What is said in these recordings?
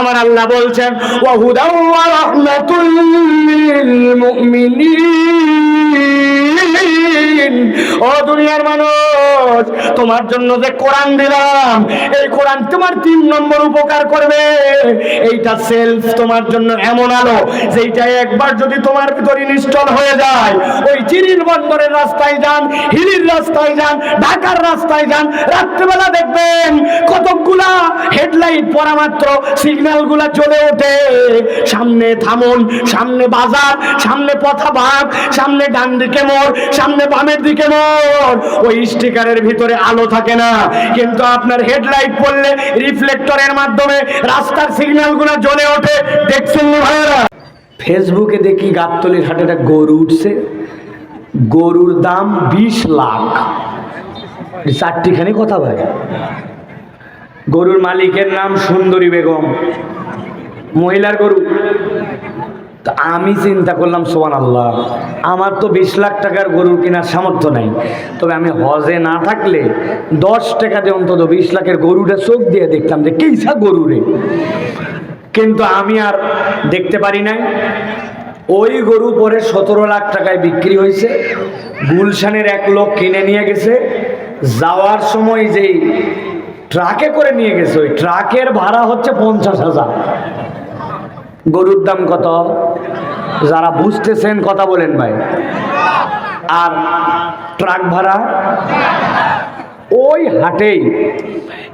আমার আল্লাহ বলছেন ওয়াহুদাও ওয়া রাহমাতুল মুমিনিন। যেইটা একবার যদি তোমার ভিতর ইনস্টল হয়ে যায়, ওই বন্দরের রাস্তায় যান, হিলির রাস্তায় যান, ঢাকার রাস্তায় যান দেখবেন কতকগুলা হেডলাইট পরা মাত্র সিগন্যালগুলা চলে ওঠে। সামনে থামুন, সামনে বাজার, সামনে পথা ভাগ সামনে ডান দিকে মোড়, সামনে বামের দিকে মোড় ওই স্টিকারের ভিতরে আলো থাকে না। কিন্তু আপনার হেডলাইট পড়লে রিফ্লেক্টরের মাধ্যমে রাস্তার সিগন্যালগুলা জ্বলে ওঠে। দেখছেন না ফেসবুকে দেখি গাবতলির হাটে একটা গরু উঠছে। গরুর দাম বিশ লাখ। চারটিখানি কথা ভাই। গরুর মালিকের নাম সুন্দরী বেগম। মহিলার গরু। তা আমি চিন্তা করলাম সোমান আল্লাহ আমার তো বিশ লাখ টাকার গরু কেনার সামর্থ্য নাই। তবে আমি হজে না থাকলে দশ টাকা দিয়ে অন্তত বিশ লাখের গরুটা চোখ দিয়ে দেখতাম যে কেইসা গরু রে? কিন্তু আমি আর দেখতে পারি নাই। ওই গরু পরে সতেরো লাখ টাকায় বিক্রি হয়েছে। গুলশানের এক লোক কিনে নিয়ে গেছে। যাওয়ার সময় যেই ট্রাকে করে নিয়ে গেছে, ওই ট্রাকের ভাড়া হচ্ছে পঞ্চাশ হাজার। গরুর দাম কত? যারা বুঝতেছেন কথা বলেন ভাই। আর ট্রাক ভাড়া? ওই হাটেই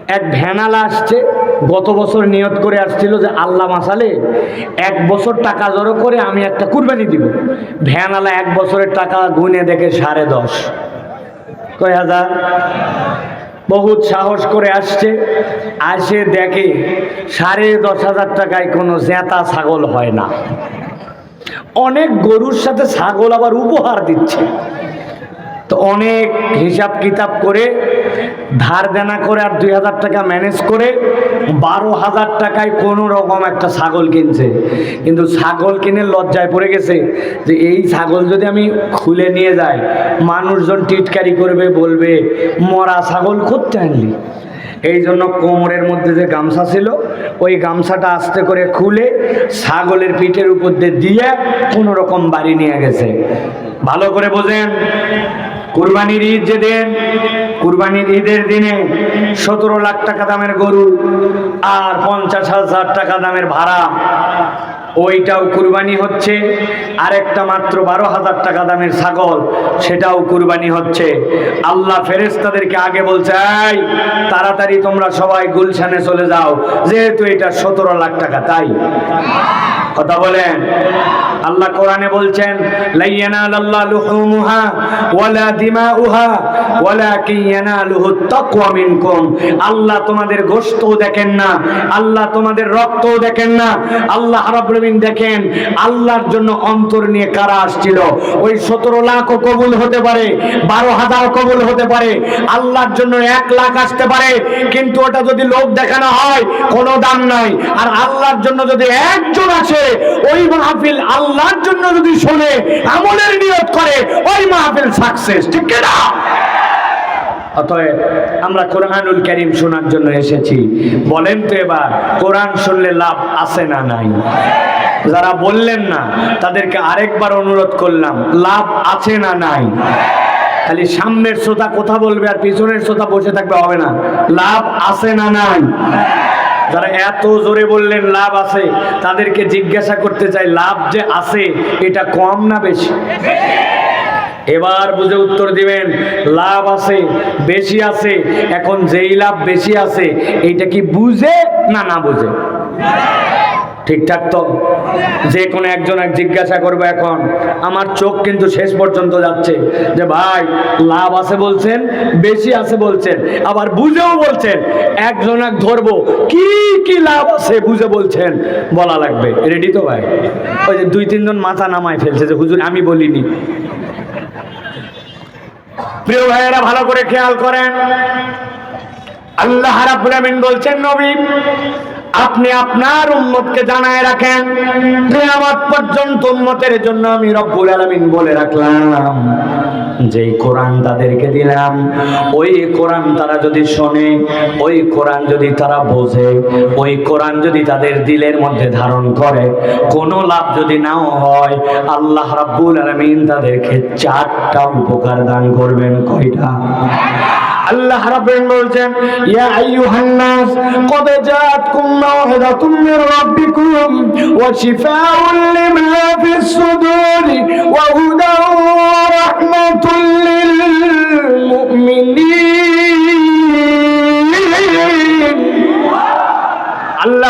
এক ভ্যানালা আসছে, গত বছর নিয়ত করে আসছিল যে আল্লাহ মাসালে এক বছর টাকা জড়ো করে আমি একটা কুরবানি দিব। ভ্যানালা এক বছরের টাকা গুনে দেখে সাড়ে দশ। কয় হাজার? বহুত সাহস করে আসছে আসে দেখে সাড়ে দশ হাজার টাকায় কোনো জ্যাঁতা ছাগল হয় না। অনেক গরুর সাথে ছাগল আবার উপহার দিচ্ছে। তো অনেক হিসাব কিতাব করে, ধার দেনা করে আর দুই হাজার টাকা ম্যানেজ করে বারো হাজার টাকায় কোনো রকম একটা ছাগল কিনছে। কিন্তু ছাগল কিনে লজ্জায় পড়ে গেছে যে এই ছাগল যদি আমি খুলে নিয়ে যাই, মানুষজন টিটকারি করবে, বলবে, মরা ছাগল করতে আনলি? এই জন্য কোমরের মধ্যে যে গামছা ছিল, ওই গামছাটা আস্তে করে খুলে ছাগলের পিঠের উপর দিয়ে দিয়ে কোনো রকম বাড়ি নিয়ে গেছে। ভালো করে বোঝেন। কুরবানির ঈদ যে দিন, কুরবানির ঈদের দিনে সতেরো লাখ টাকা দামের গরু আর পঞ্চাশ হাজার টাকা দামের ভাড়া। ওইটাও কুরবানি হচ্ছে, আরেকটা মাত্র বারো হাজার টাকা দামের ছাগল, সেটাও কুরবানি হচ্ছে। আল্লাহ ফেরেস্তাদেরকে আগে বলছে, এই, তাড়াতাড়ি তোমরা সবাই গুলশানে চলে যাও, যেহেতু এটা সতেরো লাখ টাকা, তাই? কথা বলেন। আল্লাহ কোরআনে বলছেন লাইয়ানাল আল্লাহ লুহুমুহা ওয়ালা দিমাউহা ওয়ালাকিন ইয়ানালুহু তাকওয়া মিনকুম। আল্লাহ তোমাদের গোশতও দেখেন না, আল্লাহ তোমাদের রক্তও দেখেন না। আল্লাহ রাব্বুল আলামিন দেখেন, আল্লাহর জন্য অন্তর নিয়ে কারা আসছিল? ওই 17 লাখও কবুল হতে পারে 12000 কবুল হতে পারে, আল্লাহর জন্য 1 লাখ আসতে পারে, কিন্তু ওটা যদি লোক দেখানো হয়, কোনো দাম নাই। আর আল্লাহর জন্য যদি একজন আছে ওই মাহফিল আল্লাহর জন্য যদি শোনে, আমলের নিয়ত করে, ওই মাহফিল সাকসেস ঠিক না? অতএব আমরা কোরআনুল করিম শোনার জন্য এসেছি। বলেন তো এবার, কোরআন শুনলে লাভ আছে না নাই? যারা বললেন না, তাদেরকে আরেকবার অনুরোধ করলাম, লাভ আছে না নাই? খালি সামনের শ্রোতা কথা বলবে আর পিছনের শ্রোতা বসে থাকবে, হবে না। লাভ আছে না নাই? যারা এত জোরে বললেন লাভ আছে, তাদেরকে জিজ্ঞাসা করতে চাই, লাভ যে আছে, এটা কম না বেশি? এবার বুঝে উত্তর দিবেন, লাভ আছে, বেশি আছে, এখন যেই লাভ বেশি আছে এইটা কি বুঝে না না বুঝে? ঠিকঠাক তো? যে কোনো একজন এক জিজ্ঞাসা করবে এখন। আমার চোখ কিন্তু শেষ পর্যন্ত যাচ্ছে যে ভাই, লাভ আছে বলছেন, বেশি আছে বলছেন, আবার বুঝেও বলছেন একজন এক ধরবো, কি কি লাভ আছে বুঝে বলছেন? বলা লাগবে। রেডি তো ভাই? ওই যে দুই, তিনজন মাথা নামায় ফেলছে যে, হুজুর, আমি বলিনি। প্রিয় ভাইয়েরা, ভালো করে খেয়াল করেন। আল্লাহ রাব্বুল আমিন বলছেন, নবী আপনি আপনার উম্মতকে জানায় রাখেন। কিয়ামত পর্যন্ত উম্মতের জন্য আমি রব্বুল আলামিন বলে রাখলাম। যেই কোরআন তাদেরকে দিলাম, ওই কোরআন তারা যদি শোনে, ওই কোরআন যদি তারা বোঝে, ওই কোরআন যদি তাদের দিলের মধ্যে ধারণ করে, কোনো লাভ যদি নাও হয়, আল্লাহ রাব্বুল আলামিন তাদেরকে চারটা উপকার দান করবেন। কয়টা? আল্লাহ রাব্বুল বলছেন, ইয়া আইয়ুহান নাস, কদ জাআতকুম মাউইযাতুম মির রাব্বিকুম, ওয়া শিফাউন লিমা ফিস সুদুরি, ওয়া হুদান ওয়া রাহমাতুল লিল মুমিনিন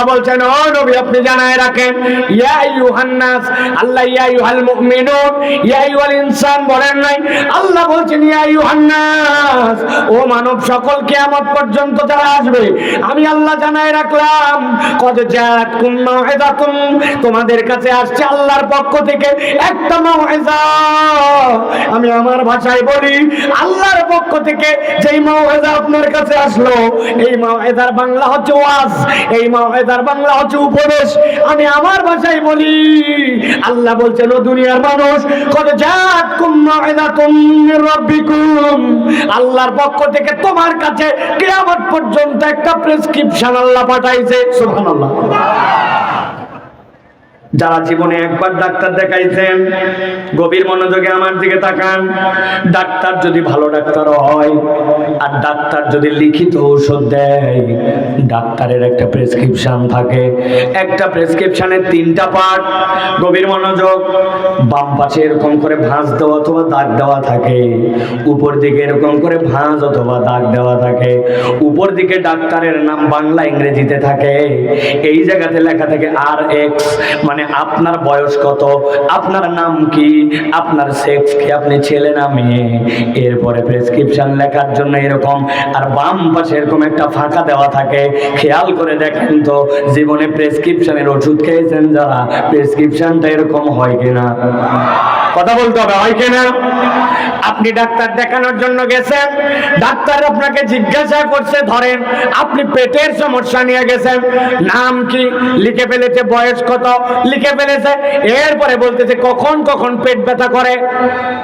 আল্লাহ বলছেন, ও নবী, আপনি জানায় রাখেন, ইয়া আইয়ুহান নাস, আল্লাহ ইয়া আইয়ুহাল মুমিনুন, ইয়া আইয়ুহাল ইনসান বলেন নাই, আল্লাহ বলছেন, ইয়া আইয়ুহান নাস, ও মানব সকল কিয়ামত পর্যন্ত যারা আসবে, আমি আল্লাহ জানায় রাখলাম, কদ জাআতকুম মাউইযাতুম তোমাদের কাছে আসছে আল্লাহর পক্ষ থেকে একটা মাউইযা আমি আমার ভাষায় বলি, আল্লাহর পক্ষ থেকে যেই মাউইযা আপনার কাছে আসলো, এই মাউইযার বাংলা হচ্ছে ওয়াজ, এই মাওয়েদার বাংলা হচ্ছে উপদেশ। আমি আমার ভাষায় বলি, আল্লাহ বলছেন, ও দুনিয়ার মানুষ কত জাত রাব্বিকুম। আল্লাহর পক্ষ থেকে তোমার কাছে কেয়ামত পর্যন্ত একটা প্রেসক্রিপশন আল্লাহ পাঠাইছে। সুবহানাল্লাহ। যারা জীবনে একবার ডাক্তার দেখাইছেন, গভীর মনোযোগে আমার দিকে তাকান। ডাক্তার যদি ভালো ডাক্তার হয়, আর ডাক্তার যদি লিখিত ঔষধ দেয়, ডাক্তারের একটা প্রেসক্রিপশন থাকে। একটা প্রেসক্রিপশনের তিনটা পার্ট, গভীর মনোযোগ, বাম পাশে এরকম করে ভাঁজ দেওয়া অথবা দাগ দেওয়া থাকে। উপর দিকে এরকম করে ভাঁজ অথবা দাগ দেওয়া থাকে। উপর দিকে ডাক্তারের নাম বাংলা ইংরেজিতে থাকে। এই জায়গাতে লেখা থাকে আর এক্স মানে আপনার বয়স কত? আপনার নাম কি? আপনার সেক্স কি? আপনি ছেলে না মেয়ে এরপরে প্রেসক্রিপশন লেখার জন্য এরকম আর বাম পাশে এরকম একটা ফাঁকা দেওয়া থাকে। খেয়াল করে দেখেন তো, জীবনে প্রেসক্রিপশনের ওষুধ খেয়েছেন যারা? প্রেসক্রিপশনটা এরকম হয় কিনা? কথা বলতে হবে, হয় কিনা? আপনি ডাক্তার দেখানোর জন্য গেছেন, ডাক্তার আপনাকে জিজ্ঞাসা করছে, ধরেন আপনি পেটের সমস্যা নিয়ে গেছেন, নাম কি, লিখে ফেলেছে, বয়স কত, লিখে ফেলেছে, এরপরে বলতেছে, কখন কখন পেট ব্যথা করে?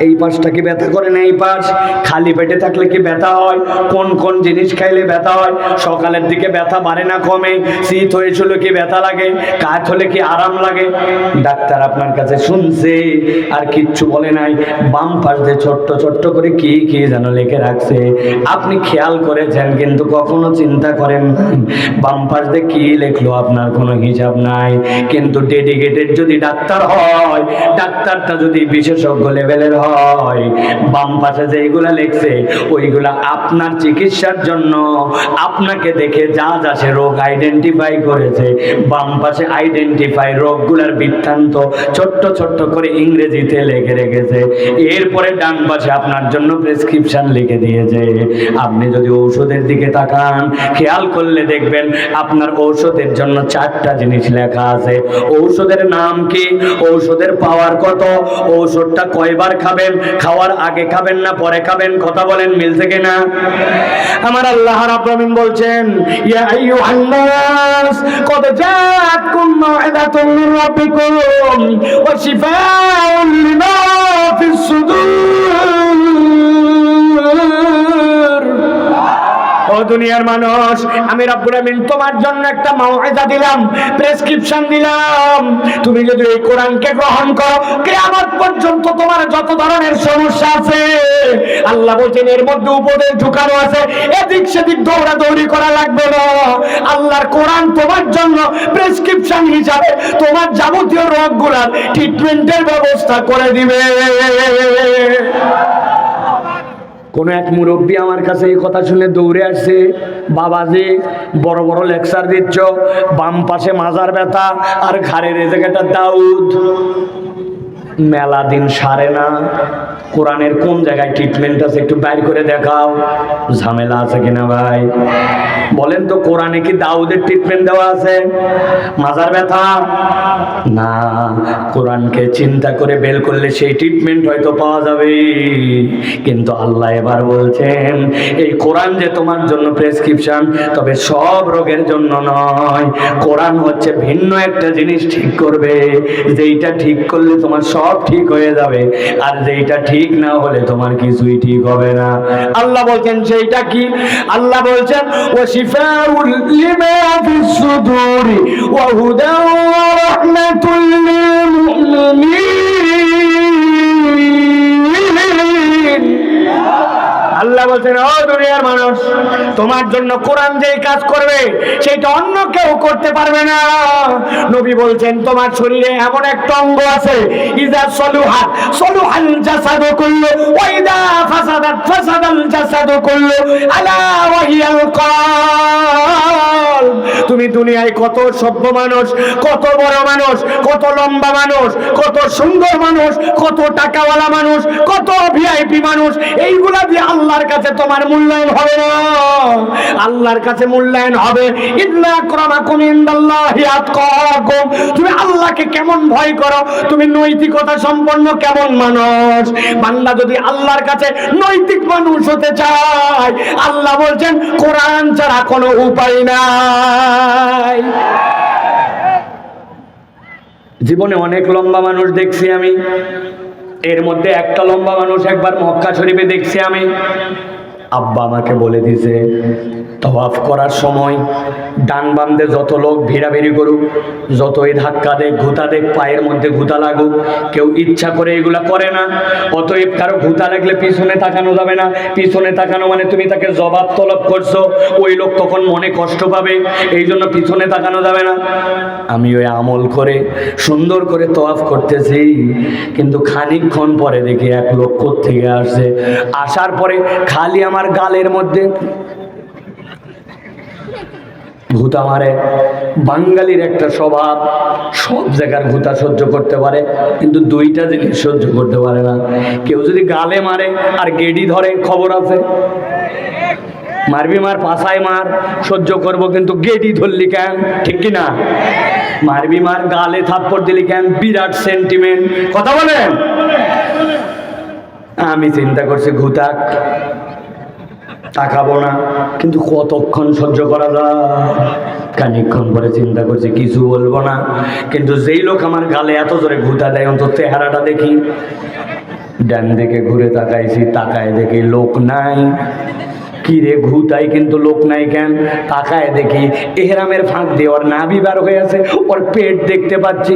এই পাশটা কি ব্যথা করে না এই পাশ? খালি পেটে থাকলে কি ব্যথা হয়? কোন কোন জিনিস খাইলে ব্যথা হয়? সকালের দিকে ব্যথা বাড়ে না কমে? শীত হয়েছিল কি ব্যথা লাগে? কাজ হলে কি আরাম লাগে? ডাক্তার আপনার কাছে শুনছে, আর কিচ্ছু বলে নাই, বাম পাশ দিয়ে ছোট্ট ছোট্ট করে কি কি যেন লিখে রাখছে। আপনি খেয়াল করেছেন, কিন্তু কখনো চিন্তা করেন বাম পাশ কি লিখলো, আপনার কোনো হিসাব নাই। কিন্তু ডেডিকেটেড যদি ডাক্তার হয়, ডাক্তারটা যদি বিশেষজ্ঞ লেভেলের হয় বাম পাশে যেইগুলা লিখছে, ওইগুলা আপনার চিকিৎসার জন্য আপনাকে দেখে যা যা সে রোগ আইডেন্টিফাই করেছে বাম পাশে আইডেন্টিফাই রোগগুলার বৃত্তান্ত ছোট্ট ছোট্ট করে ইংরেজিতে লিখে রেখেছে। এরপরে ডান পাশে আপনার জন্য প্রেসক্রিপশন লিখে দিয়েছে। আপনি যদি ঔষধের দিকে তাকান, খেয়াল করলে দেখবেন আপনার ঔষধের জন্য চারটা জিনিস লেখা আছে। ঔষধের নাম কি? ঔষধের পাওয়ার কত? ঔষধটা কয়বার খাবেন? খাওয়ার আগে খাবেন না, পরে খাবেন? কথা বলেন, মিলছে কিনা? আমার আল্লাহ রাব্বুল বলছেন, ইয়া আইয়ুহান নাস, কদ জাআতকুম মাউইযাতুম মির রাব্বিকুম ওয়া শিফাউন লিমা ফিস সুদূর। দুনিয়ার মানুষ, আমি রব্বুল আমিন তোমার জন্য একটা মাওয়াইজা দিলাম, প্রেসক্রিপশন দিলাম। তুমি যদি এই কোরআনকে গ্রহণ করো, কিয়ামত পর্যন্ত তোমার যত ধরনের সমস্যা আছে, আল্লাহ বলছেন, এর মধ্যে উপদেশ ঢুকানো আছে, এদিক সেদিক দৌড়াদৌড়ি করা লাগবে না। আল্লাহর কোরআন তোমার জন্য প্রেসক্রিপশন হিসাবে তোমার যাবতীয় রোগগুলার ট্রিটমেন্টের ব্যবস্থা করে দিবে। কোন এক মুরব্বী আমার কাছে এই কথা শুনে দৌড়ে আসছে, বাবাজি, বড় বড় লেকচার দিচ্ছ, বাম পাশে মাজার ব্যথা আর ঘাড়ের এ জায়গাটা দাউদ। মেলা দিন সারে না। কোরআনের কোন জায়গায় ট্রিটমেন্ট আছে একটু বাইর করে দেখাও। ঝামেলা আছে কিনা ভাই? বলেন তো, কোরআনে কি দাউদের ট্রিটমেন্ট দেওয়া আছে? মাজার ব্যথা? না, কোরআনকে চিন্তা করে বের করলে সেই ট্রিটমেন্ট হয়তো পাওয়া যাবে। কিন্তু আল্লাহ এবার বলছেন, এই কোরআন যে তোমার জন্য প্রেসক্রিপশন তবে সব রোগের জন্য নয়। কোরআন হচ্ছে ভিন্ন একটা জিনিস ঠিক করবে। যেইটা ঠিক করলে তোমার সব সব ঠিক হয়ে যাবে। আর যেটা ঠিক না হলে তোমার কিছুই ঠিক হবে না। আল্লাহ বলছেন, সেইটা কি? আল্লাহ বলছেন ও শিফাউল লিমা ফিস সুদুরি ওয়া হুদা ওয়া রাহমাতুল লিল মুমিনিন আল্লাহ বলছেন, ও দুনিয়ার মানুষ, তোমার জন্য কোরআন যেই কাজ করবে সেটা অন্য কেউ করতে পারবে না। নবী বলছেন, তোমার শরীরে এমন একটা অঙ্গ আছে, ইজা সলুহাত, সলুহাল জাসাদ করল ওয়া ইজা ফাসাদাত, ফাসাদাল জাসাদ করল আলা ওয়াহিয়াল কলব তুমি দুনিয়ায় কত সভ্য মানুষ, কত বড় মানুষ, কত লম্বা মানুষ, কত সুন্দর মানুষ, কত টাকাওয়ালা মানুষ, কত ভিআইপি মানুষ, এইগুলা দিয়ে আল্লাহর কাছে তোমার মূল্যায়ন হবে না। আল্লাহর কাছে মূল্যায়ন হবে। তুমি আল্লাহকে কেমন ভয় করো? তুমি নৈতিকতা সম্পন্ন কেমন মানুষ? বান্দা যদি আল্লাহর কাছে নৈতিক মানুষ হতে চায়, আল্লাহ বলছেন, কোরআন ছাড়া কোনো উপায় নাই। জীবনে অনেক লম্বা মানুষ দেখছি আমি। এর মধ্যে একটা লম্বা মানুষ একবার মক্কা শরীফে দেখছি আমি। আব্বা আমাকে বলে দিছে তওয়াফ করার সময় ডান বামদে যত লোক ভিড়াভিড়ি করুক, যতই ধাক্কা দেখ ঘুতা দেখ পায়ের মধ্যে ঘুতা লাগুক, কেউ ইচ্ছা করে এগুলা করে না। অতএব কারও ঘুতা লাগলে পিছনে তাকানো যাবে না। পিছনে তাকানো মানে তুমি তাকে জবাব তলব করছ, ওই লোক তখন মনে কষ্ট পাবে, এই জন্য পিছনে তাকানো যাবে না। আমি ওই আমল করে, সুন্দর করে তোয়াফ করতেছি, কিন্তু খানিকক্ষণ পরে দেখি এক লোক থেকে আসছে। আসার পরে খালি আমার গালের মধ্যে ভূতা মারে বাঙালির একটা স্বভাব, সব জায়গার ভূতা সহ্য করতে পারে, কিন্তু দুইটা জিনিস সহ্য করতে পারে না। কেউ যদি গালে মারে আর গেডি ধরে, খবর আছে? মারবি মার পাশায় মার, সহ্য করব, কিন্তু গেডি ধরলি কেন? ঠিক কি না? মারবি মার, গালে থাপ্পড় দিলি কেন? বিরাট সেন্টিমেন্ট কথা বলেন? আমি চিন্তা করছি ঘুতাক তাকাবো না, কিন্তু কতক্ষণ সহ্য করা যায়? খানিক্ষণ পরে চিন্তা করছি, কিছু বলব না। কিন্তু যেই লোক আমার গালে এত জোরে ঘুতা দেয়, অন্তত চেহারাটা দেখি। ডান দিকে ঘুরে তাকাইছি, তাকায় দেখি লোক নাই। কি রে ঘুতাই কিন্তু লোক নাই কেন? তাকায় দেখি এহরামের ফাঁক দিয়ে ওর নাভি বার হয়ে আছে, ওর পেট দেখতে পাচ্ছি।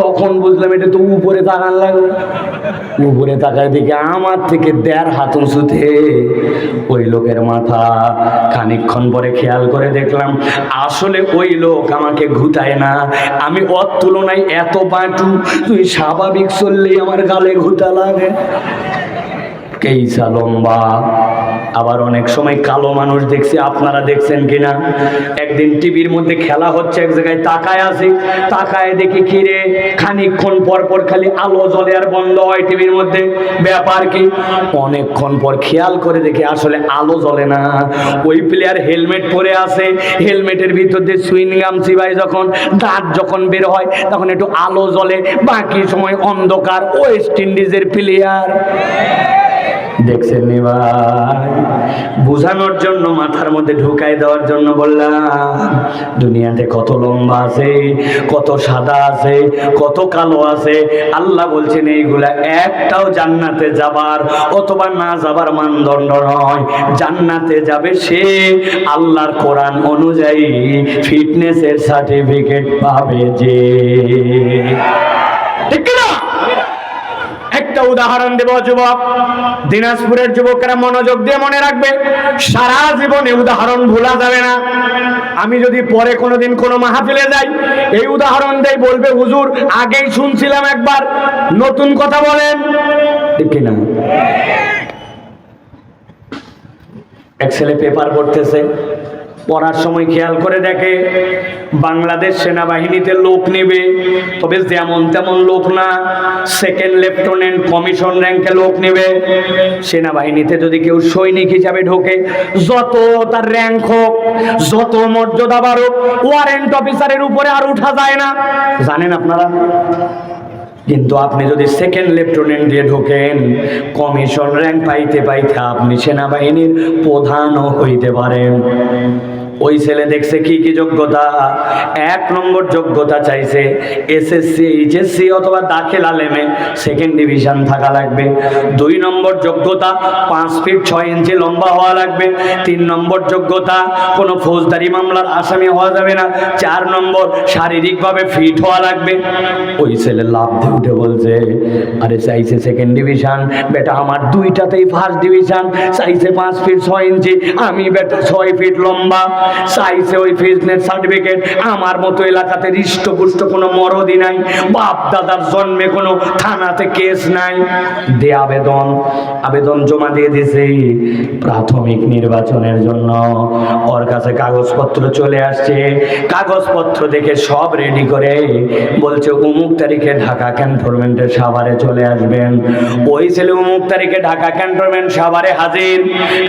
তখন বুঝলাম এটা তো উপরে তাকান লাগবে। উপরে তাকায় দেখি আমার থেকে দেড় হাত উঁচুতে ওই লোকের মাথা। খানিকক্ষণ পরে খেয়াল করে দেখলাম, আসলে ওই লোক আমাকে ঘুতায় না। আমি ওর তুলনায় এত বাটু, তুই স্বাভাবিক চললেই আমার গালে ঘুতা লাগে। কেইসা লম্বা আবার অনেক সময় কালো মানুষ দেখছি, আপনারা দেখছেন কিনা? একদিন টিভির মধ্যে খেলা হচ্ছে, এক জায়গায় তাকায় আছে, তাকায় দেখি কিরে খানিকক্ষণ পর পর খালি আলো জ্বলে আর বন্ধ হয় টিভির মধ্যে। ব্যাপার কি? অনেকক্ষণ পর খেয়াল করে দেখি আসলে আলো জ্বলে না। ওই প্লেয়ার হেলমেট পরে আছে, হেলমেটের ভিতর দিয়ে সুইং গাম চিবাই যখন, দাঁত যখন বের হয়, তখন একটু আলো জ্বলে, বাকি সময় অন্ধকার ওয়েস্ট ইন্ডিজের প্লেয়ার দেখছেন নি ভাই বোঝানোর জন্য মাথার মধ্যে ঢুকাই দেওয়ার জন্য বললাম, দুনিয়াতে কত লম্বা আছে, কত সাদা আছে, কত কালো আছে। আল্লাহ বলছেন, এইগুলা একটাও জান্নাতে যাবার অথবা না যাবার মানদণ্ড নয়। জান্নাতে যাবে সে আল্লাহর কোরআন অনুযায়ী ফিটনেসের সার্টিফিকেট পাবে যে। ঠিক কিনা? একটা উদাহরণ দেব, যুবক। দিনাজপুরের যুবকরা মনোযোগ দিয়ে মনে রাখবে, সারা জীবনে উদাহরণ ভোলা যাবে না। আমি যদি পরে কোনোদিন কোনো মাহফিলে যাই, এই উদাহরণ দেই, বলবে, হুজুর, আগেই শুনছিলাম একবার। নতুন কথা বলেন। কিনা? এক ছেলে পেপার পড়তেছে পড়ার সময় খেয়াল করে দেখে, বাংলাদেশ সেনাবাহিনীতে লোক নেবে। তবে যেমন তেমন লোক না সেকেন্ড লেফটেন্যান্ট কমিশন র্যাঙ্কে লোক নেবে। সেনাবাহিনীতে যদি কেউ সৈনিক হিসাবে ঢোকে, যত তার র্যাঙ্ক হোক, যত মর্যাদা বাড়ুক ওয়ারেন্ট অফিসারের উপরে আর উঠা যায় না। জানেন আপনারা? কিন্তু আপনি যদি সেকেন্ড লেফটেন্যান্ট দিয়ে ঢোকেন কমিশন র্যাঙ্ক পাইতে পাইতে আপনি সেনাবাহিনীর প্রধানও হইতে পারেন। ওই ছেলে দেখছে কি কি যোগ্যতা? এক নম্বর যোগ্যতা চাইছে এসএসসি এইচএসসি অথবা দাখিল আলেমে সেকেন্ড ডিভিশন থাকা লাগবে। দুই নম্বর যোগ্যতা, পাঁচ ফিট ছয় ইঞ্চি লম্বা হওয়া লাগবে। তিন নম্বর যোগ্যতা, কোনো ফৌজদারি মামলার আসামি হওয়া যাবে না। চার নম্বর, শারীরিকভাবে ফিট হওয়া লাগবে। ওই ছেলে লাভ দিয়ে উঠে বলছে, আরে চাইছে সেকেন্ড ডিভিশন বেটা, আমার দুইটাতেই ফার্স্ট ডিভিশন চাইছে পাঁচ ফিট ছয় ইঞ্চি আমি বেটা ছয় ফিট লম্বা। চাইছে ওই ফিটনেস সার্টিফিকেট আমার মতো এলাকাতে হৃষ্টপুষ্ট কোনো মরদি নাই বাপ দাদার জন্মে কোনো থানাতে কেস নাই। দে আবেদন আবেদন জমা দিয়ে দিছে। প্রাথমিক নির্বাচনের জন্য ওর কাছে কাগজপত্র চলে আসছে। কাগজপত্র দেখে সব রেডি করে বলছে অমুক তারিখে ঢাকা ক্যান্টনমেন্টের সাভারে চলে আসবেন। ওই ছেলে অমুক তারিখে ঢাকা ক্যান্টনমেন্ট সাভারে হাজির।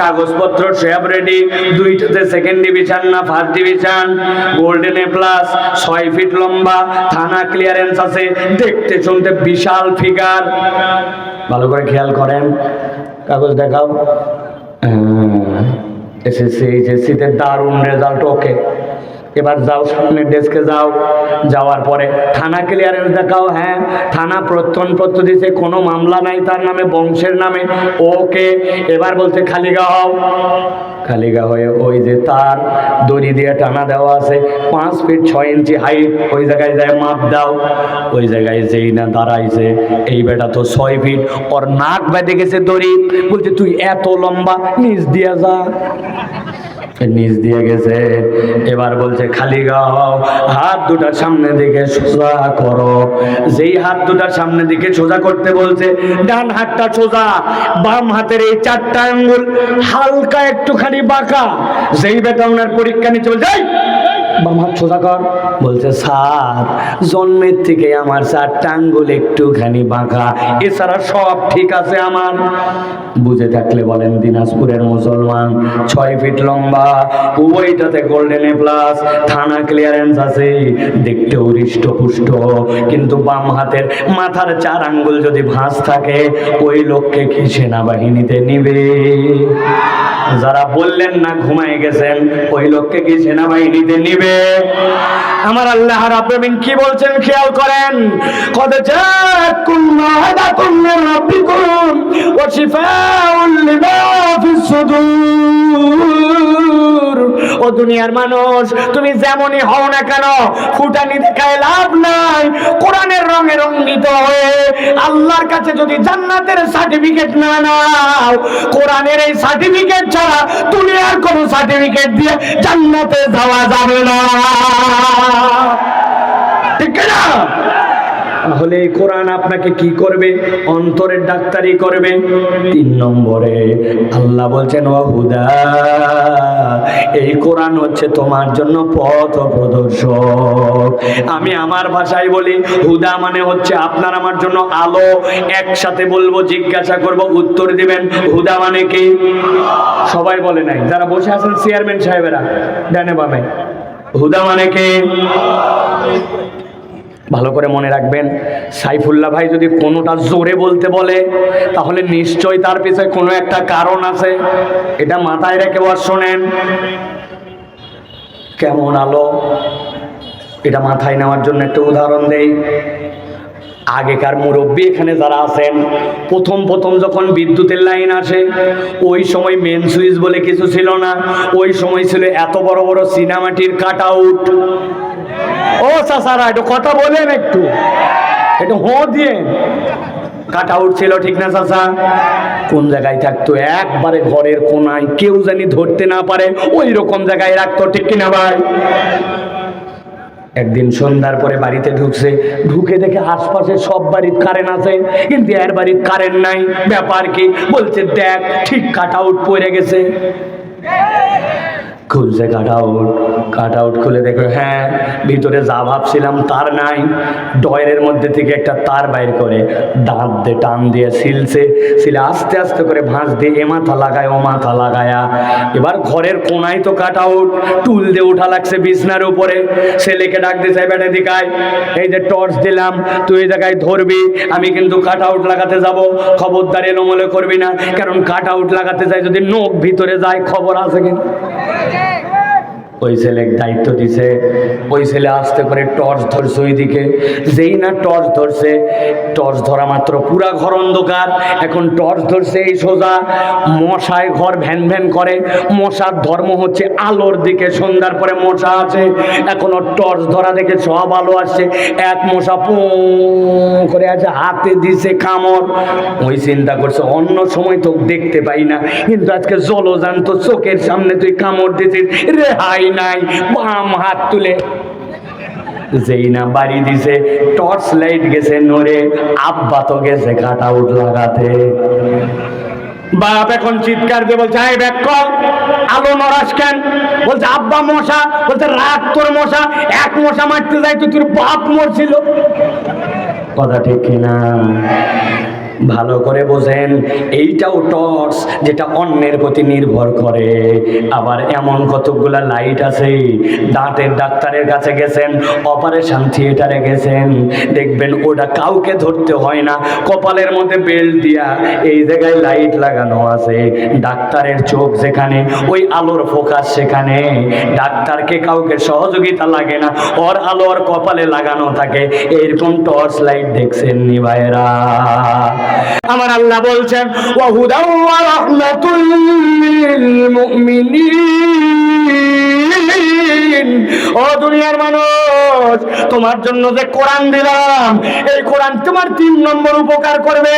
কাগজপত্র সব রেডি দুইটাতে সেকেন্ড ডিভিশন না first division golden A plus ছয় ফিট লম্বা, থানা ক্লিয়ারেন্স আছে, দেখতে শুনতে বিশাল ফিগার ভালো করে খেয়াল করেন, কাগজ দেখাও। এসএসসি এইচএসসিতে দারুণ রেজাল্ট ওকে এবার যাও সামনে ডেস্কে যাও। যাওয়ার পরে থানা ক্লিয়ারেন্স দেখাও হ্যাঁ থানা প্রত্যনপত্র দিছে কোনো মামলা নাই তার নামে, বংশের নামে। ওকে, এবার বলছে খালিগা হও। খালিগা হয়ে ওই যে তার দড়ি দিয়ে টানা দেওয়া আছে, পাঁচ ফিট ছয় ইঞ্চি হাইট ওই জায়গায় যায় মাপ দাও। ওই জায়গায় যেই না দাঁড়াইছে, এই বেটা তো ছয় ফিট ওর নাক বেঁধে গেছে দড়ি। বলছে, তুই এত লম্বা, নিচ দিয়ে যা। নিচ দিয়ে গেছে। এবার বলছে খালি গাও হাত দুটার সামনে দিকে সোজা করো। যেই হাত দুটার সামনে দিকে সোজা করতে বলছে ডান হাতটা সোজা বাম হাতের এই চারটা আঙ্গুল হালকা একটুখানি বাঁকা। যেই বেটা ওনার পরীক্ষা নিচ্ছে বলছে "এই, বাম হাত সোজা কর। বলছে স্যার জন্মের থেকে আমার চারটা আঙ্গুল একটুখানি বাঁকা। এছাড়া সব ঠিক আছে আমার। বুঝে থাকলে বলেন দিনাজপুরের মুসলমান ছয় ফিট লম্বা উভয়টাতে গোল্ডেন এ প্লাস থানা ক্লিয়ারেন্স আছে, দেখতেও হৃষ্টপুষ্ট। কিন্তু বাম হাতের মাথার চার আঙ্গুল যদি ভাঁজ থাকে, ওই লোককে কি সেনাবাহিনীতে নিবে? যারা বললেন না ঘুমায় গেছেন, ওই লোককে কি সেনাবাহিনীতে নিবে? আমার আল্লাহ রাব্বিন কি বলছেন খেয়াল করেন? কদ জাকুম মাহাদাতুম মির রাব্বিকুম ওয়া শিফাউন লিমা ফিস সুদূর। ও দুনিয়ার মানুষ, তুমি যেমনই হও না কেন, ফুটানি দেখায় লাভ নাই। কোরআনের রঙে রঙ্গিত হয়ে আল্লাহর কাছে যদি জান্নাতের সার্টিফিকেট না নাও, কোরআনের এই সার্টিফিকেট ছাড়া দুনিয়ার কোনো সার্টিফিকেট দিয়ে জান্নাতে যাওয়া যাবে না। ঠিক না তাহলে কোরআন আপনাকে কি করবে? অন্তরের ডাক্তারি করবে। তিন নম্বরে আল্লাহ বলছেন এই কোরআন হচ্ছে তোমার জন্য পথ প্রদর্শক। আমি আমার ভাষায় বলি, হুদা মানে হচ্ছে আপনার আমার জন্য আলো। একসাথে বলব, জিজ্ঞাসা করব, উত্তর দিবেন। হুদা মানে কি? সবাই বলে নাই। যারা বসে আছেন, চেয়ারম্যান সাহেবেরা, ডানে বামে। হুদা মানে কি? ভালো করে মনে রাখবেন। সাইফুল্লাহ ভাই যদি কোনোটা জোরে বলতে বলে, তাহলে নিশ্চয় তার পিছনে কোনো একটা কারণ আছে। এটা মাথায় রেখে বস, শোনেন। কেমন আলো? এটা মাথায় নেওয়ার জন্য একটা উদাহরণ দেই। আগেকার মুরব্বী এখানে যারা আছেন, প্রথম প্রথম যখন বিদ্যুতের লাইন আসে, ওই সময় মেন সুইচ বলে কিছু ছিল না। ওই সময় ছিল এত বড় বড় সিনেমাটির কাট আউট ও চাচারা একটু কথা বলেন একটু। একটু হো দিয়ে। কাটা আউট ছিল ঠিক না চাচা? কোন জায়গায় থাকতো? একবারে ঘরের কোনায়, কেউ জানি ধরতে না পারে ওই রকম জায়গায় রাখতো, ঠিক কিনা ভাই? একদিন সন্ধ্যার পরে বাড়িতে ঢুকছে, ঢুকে দেখে আশপাশে সব বাড়ির কারেন্ট আছে, কিন্তু এর বাড়ির কারেন্ট নাই। ব্যাপার কি? বলছে, দেখ, ঠিক কাট আউট পড়ে গেছে। খুলছে কাট আউট কাট আউট খুলে দেখো হ্যাঁ ভিতরে যা ভাবছিলাম তার নাই। ডয়ের মধ্যে থেকে একটা তার বাইর করে দাঁত দিয়ে টান দিয়ে সিলছে, সিলে আস্তে আস্তে করে ভাঁজ দিয়ে এ মাথা লাগায়, ও মাথা লাগায়া। এবার ঘরের কোনায় তো কাট আউট টুল দিয়ে উঠা লাগছে বিছনার উপরে। ছেলেকে ডাক দিছে বেটে দিকায় এই যে টর্চ দিলাম, তুই এই জায়গায় ধরবি, আমি কিন্তু কাট আউট লাগাতে যাব। খবরদার এলোমলে করবি না, কারণ কাট আউট লাগাতে যাই যদি নোক ভিতরে যায়, খবর আছে কিনা? ওই ছেলে দায়িত্ব দিছে, ওই ছেলে আসতে করে টর্চ ধরছে ওইদিকে। যেই না টর্চ ধরছে, টর্চ ধরা মাত্র পুরা ঘর অন্ধকার। এখন টর্চ ধরছে এই সোজা। মশায় ঘর ভ্যান ভ্যান করে। মশার ধর্ম হচ্ছে আলোর দিকে, সন্ধ্যার পরে মশা আছে। এখনও টর্চ ধরা দেখে সব আলো আসছে। এক মশা পু করে আছে হাতে দিছে কামড়। ওই চিন্তা করছে, অন্য সময় তো দেখতে পাই না। কিন্তু আজকে জলজান্ত চোখের সামনে তুই কামড় দিছিস। রেহাই নাই, বাম হাত তুলে। যেই না বাড়ি দিছে, টর্চ লাইট গেছে নড়ে, আব্বা তো গেছে লাগাতে। বাপ এখন চিৎকার দিয়ে বলছে আলো নরাস কেন? বলছে, আব্বা মশা। বলছে, রাত তোর মশা, এক মশা মারতে যাই তো তোর বাপ মরছিল। কথা ঠিক কিনা? ভালো করে বোঝেন, এইটাও টর্চ যেটা অন্যের প্রতি নির্ভর করে। আবার এমন কতগুলা লাইট আছে, দাঁতের ডাক্তারের কাছে গেছেন অপারেশন থিয়েটারে গেছেন, দেখবেন ওটা কাউকে ধরতে হয় না, কপালের মধ্যে বেল্ট দিয়া এই জায়গায় লাইট লাগানো আছে। ডাক্তারের চোখ যেখানে, ওই আলোর ফোকাস সেখানে। ডাক্তারকে কাউকে সহযোগিতা লাগে না, ওর আলো কপালে লাগানো থাকে। এরকম টর্চ লাইট দেখছেন নি ভাইরা আমার আল্লাহ বলছেন ওয়াহুদা মুমিনিন ও দুনিয়ার মানুষ, তোমার জন্য যে কোরআন দিলাম, এই কোরআন তোমার তিন নম্বর উপকার করবে।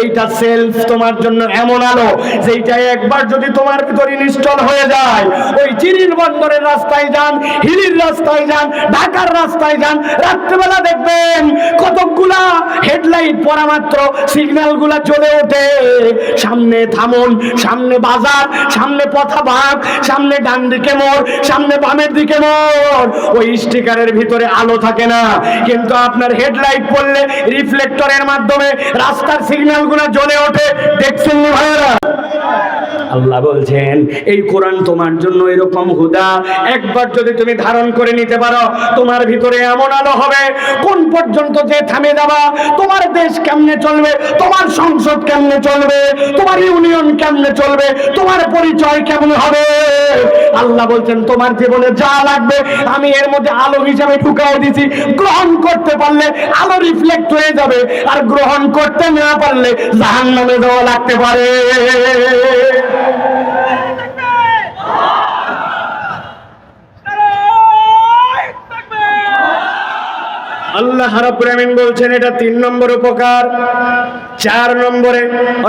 এইটা সেলফ তোমার জন্য এমন আলো, যেইটা একবার যদি তোমার ভিতর ইনস্টল হয়ে যায়, ওই চিরির বন্দরের রাস্তায় যান, হিলির রাস্তায় যান, ঢাকার রাস্তায় যান, রাত্রেবেলা দেখবেন কতকগুলা হেডলাইট পরা মাত্র সিগন্যালগুলা চলে ওঠে। সামনে থামুন, সামনে বাজার, সামনে পথা ভাগ সামনে ডান দিকে মোড়, সামনে বামের দিকে মোড় ওই স্টিকারের ভিতরে আলো থাকে না। কিন্তু আপনার হেডলাইট পড়লে রিফ্লেক্টরের মাধ্যমে রাস্তার সিগন্যালগুলা জ্বলে ওঠে। দেখছেন ভাইয়েরা? আল্লাহ বলছেন, এই কোরআন তোমার জন্য এরকম হুদা। একবার যদি তুমি ধারণ করে নিতে পারো, তোমার ভিতরে এমন আলো হবে, কোন পর্যন্ত যে থামে যাবা, তোমার দেশ কেমনে চলবে, তোমার সংসদ কেমনে চলবে, তোমার ইউনিয়ন কেমনে চলবে, তোমার পরিচয় কেমন হবে? আল্লাহ বলছেন, তোমার জীবনে যা লাগবে, আমি এর মধ্যে আলো হিসাবে ঢুকাই দিছি। গ্রহণ করতে পারলে আলো রিফ্লেক্ট হয়ে যাবে, আর গ্রহণ করতে না পারলে জাহান নামে যাওয়া লাগতে পারে। আল্লাহ রাব্বুল বলছেন এটা তিন নম্বর উপকার। চার নম্বরে,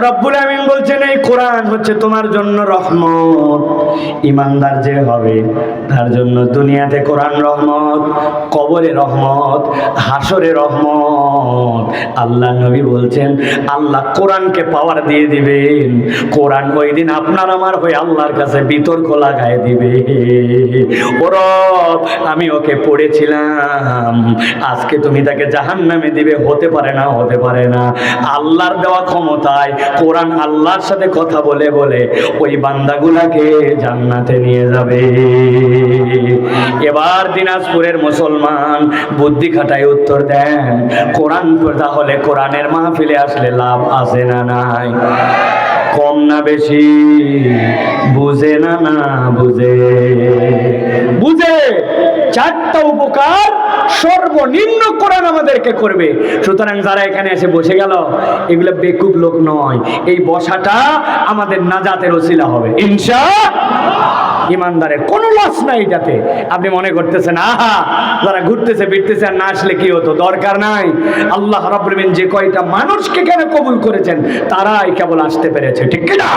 রব্বুল আমিন বলছেন, এই কোরআন হচ্ছে তোমার জন্য রহমত। ইমানদার যে হবে, তার জন্য দুনিয়াতে কোরআন রহমত, কবরে রহমত, হাসরে রহমত। আল্লাহ নবী বলছেন, আল্লাহ কোরআনকে পাওয়ার দিয়ে দিবেন। কোরআন ওই দিন আপনার আমার হয়ে আল্লাহর কাছে বিতর্ক লাগায় দিবে। ও রব, আমি ওকে পড়েছিলাম। আজকে তুমি তাকে জাহান নামে দিবে, হতে পারে না, হতে পারে না। আল্লাহর দেওয়া ক্ষমতায় কোরআন আল্লাহর সাথে কথা বলে বলে ওই বান্দাগুলাকে জান্নাতে নিয়ে যাবে। এবার দিনাজপুরের মুসলমান বুদ্ধি খাটায় উত্তর দেন, কোরআন তাহলে কোরআনের মাহফিলে আসলে লাভ আছে না নাই? কম না বেশি? বুঝে না না বুঝে? বুঝে! চারটা উপকার সর্বনিম্ন কোরআন আমাদেরকে করবে। সুতরাং যারা এখানে এসে বসে গেল, এগুলো বেকুব লোক নয়। এই বসাটা আমাদের নাজাতের ওসিলা হবে। ইনশা ইমানদারের কোনো লস নাই এটাতে। আপনি মনে করতেছেন, আহা, যারা ঘুরতেছে, ফিরতেছে আর না আসলে কি হতো? দরকার নাই। আল্লাহ রাব্বুল আমিন যে কয়টা মানুষকে কেন কবুল করেছেন, তারাই কেবল আসতে পেরেছে। ঠিক কিনা?